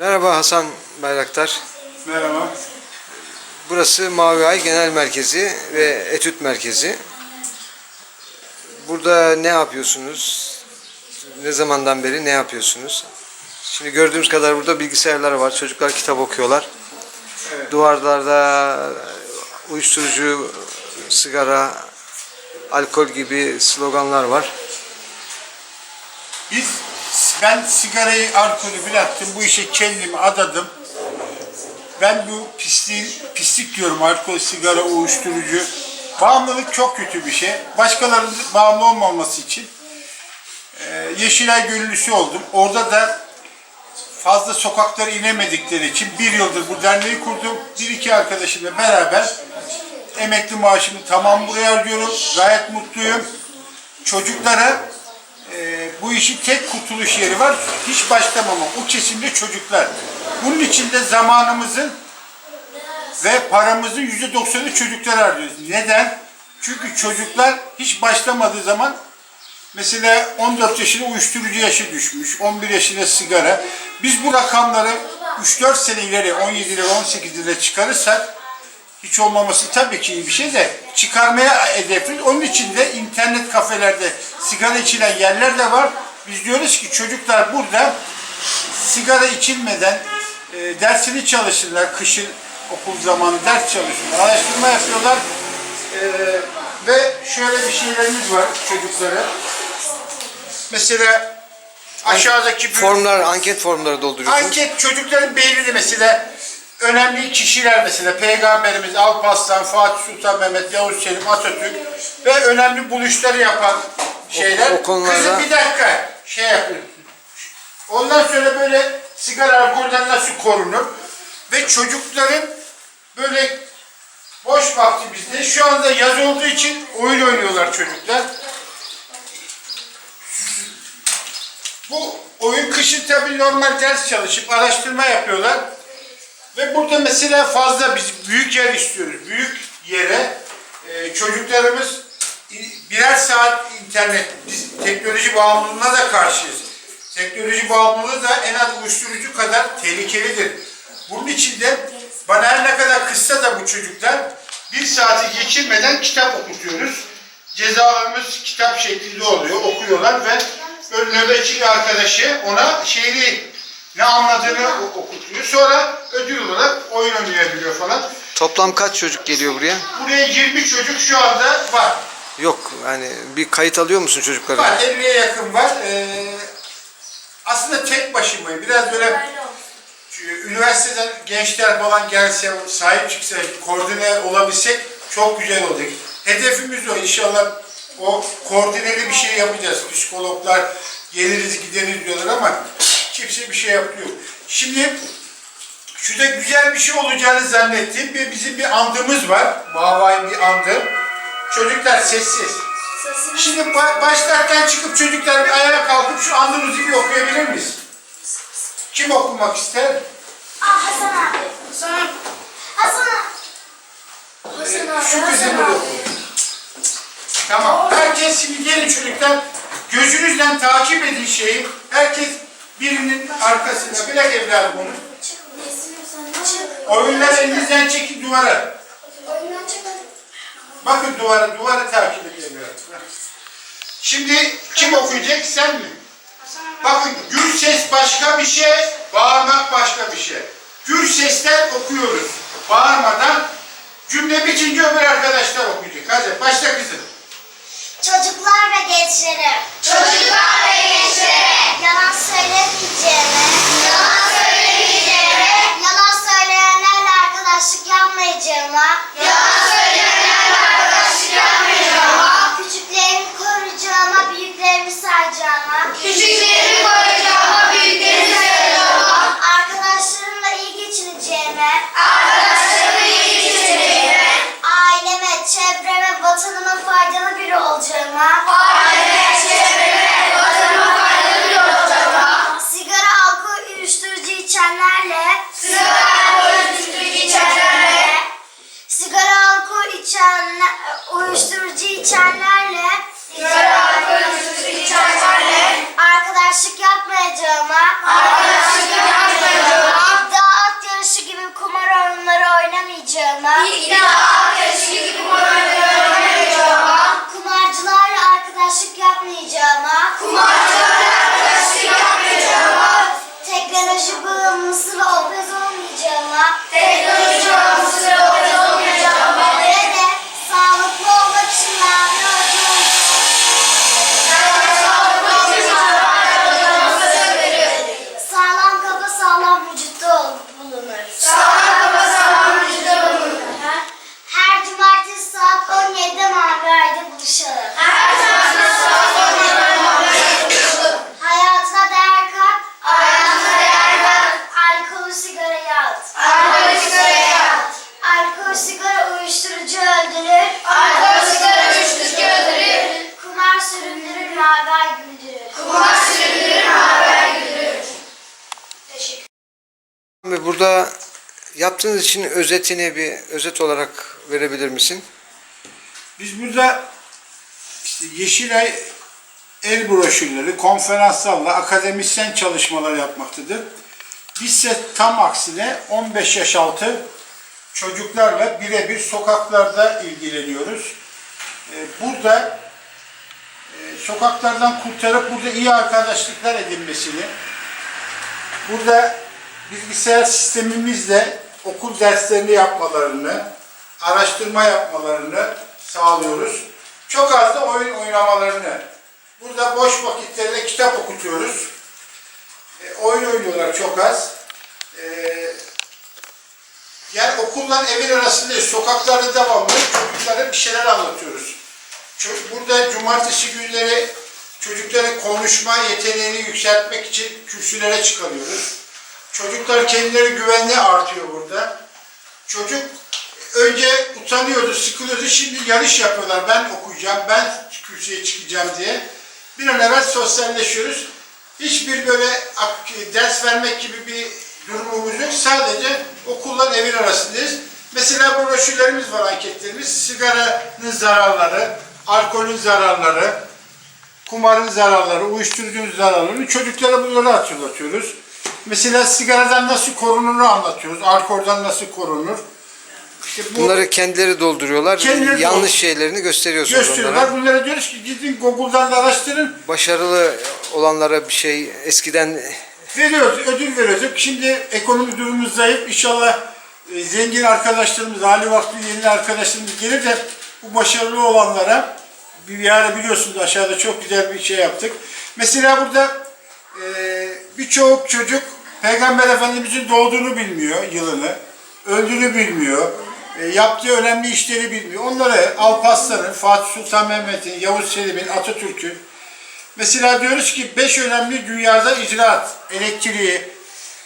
Merhaba Hasan Bayraktar. Merhaba. Burası Mavi Ay Genel Merkezi ve Etüt Merkezi. Burada ne yapıyorsunuz? Ne zamandan beri ne yapıyorsunuz? Şimdi gördüğümüz kadar burada bilgisayarlar var. Çocuklar kitap okuyorlar. Evet. Duvarlarda uyuşturucu, sigara, alkol gibi sloganlar var. Biz ben sigarayı, alkolü bıraktım. Bu işe kendimi adadım. Ben bu pisliğin, pislik diyorum alkol, sigara, uyuşturucu. Bağımlılık çok kötü bir şey. Başkalarının bağımlı olmaması için e, Yeşilay Gönüllüsü oldum. Orada da fazla sokaklara inemedikleri için bir yıldır bu derneği kurdum. Bir iki arkadaşımla beraber emekli maaşımı tamam buraya harcıyorum. Gayet mutluyum. Çocuklara e, bu işin tek kurtuluş yeri var. Hiç başlamama. O kesimde çocuklar. Bunun için de zamanımızın ve paramızın yüzde doksanı çocuklara harcıyoruz. Neden? Çünkü çocuklar hiç başlamadığı zaman mesela 14 yaşında uyuşturucu yaşı düşmüş, 11 yaşında sigara. Biz bu rakamları 3-4 sene ileri 17 lira 18 lira çıkarırsak hiç olmaması tabii ki iyi bir şey de çıkarmaya hedefliyoruz. Onun için de internet kafelerde sigara içilen yerler de var. Biz diyoruz ki çocuklar burada sigara içilmeden e, dersini çalışırlar. Kışın okul zamanı ders çalışıyorlar. Araştırma yapıyorlar. E, ve şöyle bir şeylerimiz var çocuklara. Mesela aşağıdaki bir Formlar, anket formları dolduruyorsunuz. Anket çocukların beynini mesela önemli kişiler mesela Peygamberimiz Alparslan, Fatih Sultan Mehmet, Yavuz Selim, Atatürk ve önemli buluşları yapan şeyler. O- o konularda- Kızım bir dakika şey yapın. Ondan sonra böyle sigara alkolden nasıl korunur ve çocukların böyle boş vakti bizde şu anda yaz olduğu için oyun oynuyorlar çocuklar. Bu oyun kışın tabii normal ders çalışıp araştırma yapıyorlar. Ve burada mesela fazla biz büyük yer istiyoruz. Büyük yere e, çocuklarımız birer saat internet, biz teknoloji bağımlılığına da karşıyız. Teknoloji bağımlılığı da en az uyuşturucu kadar tehlikelidir. Bunun için de bana her ne kadar kıssa da bu çocuklar bir saati geçirmeden kitap okutuyoruz. Cezalarımız kitap şeklinde oluyor, okuyorlar ve böyle nöbetçi bir arkadaşı ona şiiri ne anladığını okutuyor. Sonra ödül olarak oyun oynayabiliyor falan. Toplam kaç çocuk geliyor buraya? Buraya 20 çocuk şu anda var. Yok yani bir kayıt alıyor musun Var, çocuklarına? 50'ye yakın var. Ee, aslında tek başımayım. Biraz böyle üniversiteden gençler falan gelse, sahip çıksa, koordine olabilsek çok güzel olacak. Hedefimiz o. İnşallah o koordineli bir şey yapacağız. Psikologlar geliriz gideriz diyorlar ama kimse bir şey yapmıyor. Şimdi şurada güzel bir şey olacağını zannettiğim bir bizim bir andımız var. Mavay'ın bir andı. Çocuklar sessiz. Şimdi ba- başlarken çıkıp çocuklar bir ayağa kalkıp şu andımızı bir okuyabilir miyiz? Kim okumak ister? Aa Hasan abi. Hasan. Hasan abi. Hasan abi. Şu Hasan kızımı da abi. Tamam. Herkes şimdi gelin çocuklar. Gözünüzden takip edin şeyi. Herkes birinin arkasına. Bırak evladım onu. Oyunları elinizden çekin duvara. Oyundan çık. Bakın duvara, duvara takip edin. Şimdi kim okuyacak? Sen mi? Bakın gür ses başka bir şey, bağırmak başka bir şey. Gür sesten okuyoruz. Bağırmadan cümle bitince öbür arkadaşlar okuyacak. Hadi başla kızım. Çocuklar ve gençlere. Arkadaşlık yapmayacağıma. Yaptığınız için özetini bir özet olarak verebilir misin? Biz burada işte Yeşilay el broşürleri, konferanslarla akademisyen çalışmalar yapmaktadır. Biz ise tam aksine 15 yaş altı çocuklarla birebir sokaklarda ilgileniyoruz. Ee, Burada e, sokaklardan kurtarıp burada iyi arkadaşlıklar edinmesini, burada bilgisayar sistemimizle okul derslerini yapmalarını, araştırma yapmalarını sağlıyoruz. Çok az da oyun oynamalarını. Burada boş vakitlerinde kitap okutuyoruz. E, oyun oynuyorlar çok az. E, yani okulla evin arasındayız. Sokaklarda devamlı çocuklara bir şeyler anlatıyoruz. Ço- Burada cumartesi günleri çocukların konuşma yeteneğini yükseltmek için kürsülere çıkarıyoruz. Çocuklar kendileri güvenli artıyor burada. Çocuk önce utanıyordu, sıkılıyordu. Şimdi yarış yapıyorlar. Ben okuyacağım, ben kürsüye çıkacağım diye. Bir an evvel sosyalleşiyoruz. Hiçbir böyle ders vermek gibi bir durumumuz yok. Sadece okulla evin arasındayız. Mesela broşürlerimiz var, anketlerimiz. Sigaranın zararları, alkolün zararları, kumarın zararları, uyuşturucunun zararlarını çocuklara bunları hatırlatıyoruz. Mesela sigaradan nasıl korunur anlatıyoruz. Alkolden nasıl korunur. İşte bu Bunları kendileri dolduruyorlar. Kendileri yanlış doldur- şeylerini gösteriyorsunuz gösteriyorlar. onlara. Bunlara diyoruz ki gidin Google'dan da araştırın. Başarılı olanlara bir şey eskiden Veriyoruz, ödül veriyorduk. Şimdi ekonomi durumumuz zayıf. İnşallah e, zengin arkadaşlarımız, hali vakti yeni arkadaşlarımız gelir de bu başarılı olanlara bir ara biliyorsunuz aşağıda çok güzel bir şey yaptık. Mesela burada e, birçok çocuk Peygamber Efendimizin doğduğunu bilmiyor yılını, öldüğünü bilmiyor, e, yaptığı önemli işleri bilmiyor. Onları Alparslan'ın, Fatih Sultan Mehmet'in, Yavuz Selim'in, Atatürk'ün Mesela diyoruz ki beş önemli dünyada icraat, elektriği,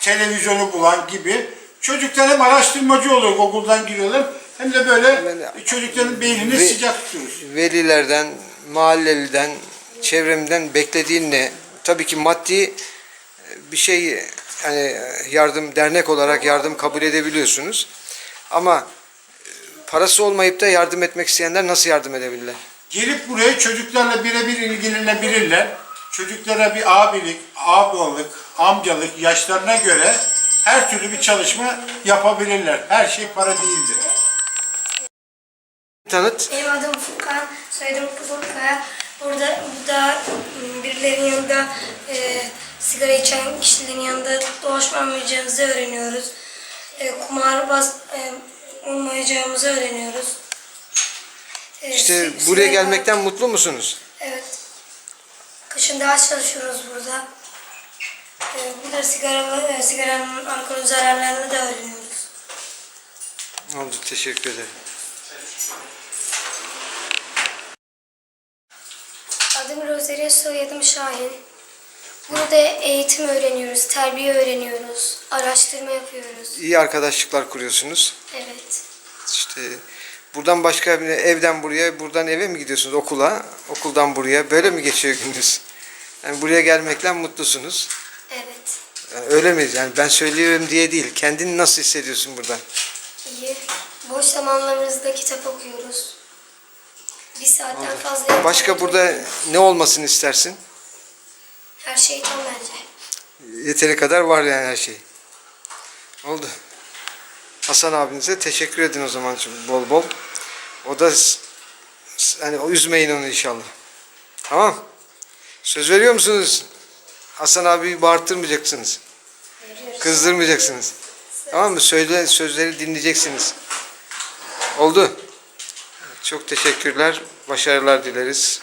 televizyonu bulan gibi çocuklar hem araştırmacı oluyor, Google'dan giriyorlar hem de böyle çocukların beynini Ve- sıcak tutuyoruz. velilerden, mahalleliden, çevremden beklediğin ne? Tabii ki maddi bir şey yani yardım dernek olarak yardım kabul edebiliyorsunuz. Ama e, parası olmayıp da yardım etmek isteyenler nasıl yardım edebilirler? Gelip buraya çocuklarla birebir ilgilenebilirler. Çocuklara bir abilik, ablalık, amcalık yaşlarına göre her türlü bir çalışma yapabilirler. Her şey para değildir. Tanıt. Benim adım Furkan, soyadım Kızılkaya. Burada, burada ım, birilerinin yanında e, sigara içen kişilerin yanında dolaşmamayacağımızı öğreniyoruz. E, kumarbaz e, olmayacağımızı öğreniyoruz. E, İşte buraya gelmekten mutlu musunuz? Evet. Kışın ders çalışıyoruz burada. E, burada sigara, e, sigaranın alkolün zararlarını da öğreniyoruz. Oldu. Teşekkür ederim. Adım Rosaria, soyadım Şahin. Burada eğitim öğreniyoruz, terbiye öğreniyoruz, araştırma yapıyoruz. İyi arkadaşlıklar kuruyorsunuz. Evet. İşte buradan başka bir evden buraya, buradan eve mi gidiyorsunuz okula? Okuldan buraya böyle mi geçiyor gününüz? Yani buraya gelmekten mutlusunuz. Evet. Yani öyle mi? Yani ben söylüyorum diye değil. Kendini nasıl hissediyorsun burada? İyi. Boş zamanlarımızda kitap okuyoruz. Bir saatten fazla Başka burada ne olmasını istersin? Her şey tam bence. Yeteri kadar var yani her şey. Oldu. Hasan abinize teşekkür edin o zaman bol bol. O da hani üzmeyin onu inşallah. Tamam. Söz veriyor musunuz? Hasan abiyi bağırtırmayacaksınız. Kızdırmayacaksınız. Tamam mı? Söyle sözleri dinleyeceksiniz. Oldu. Çok teşekkürler. Başarılar dileriz.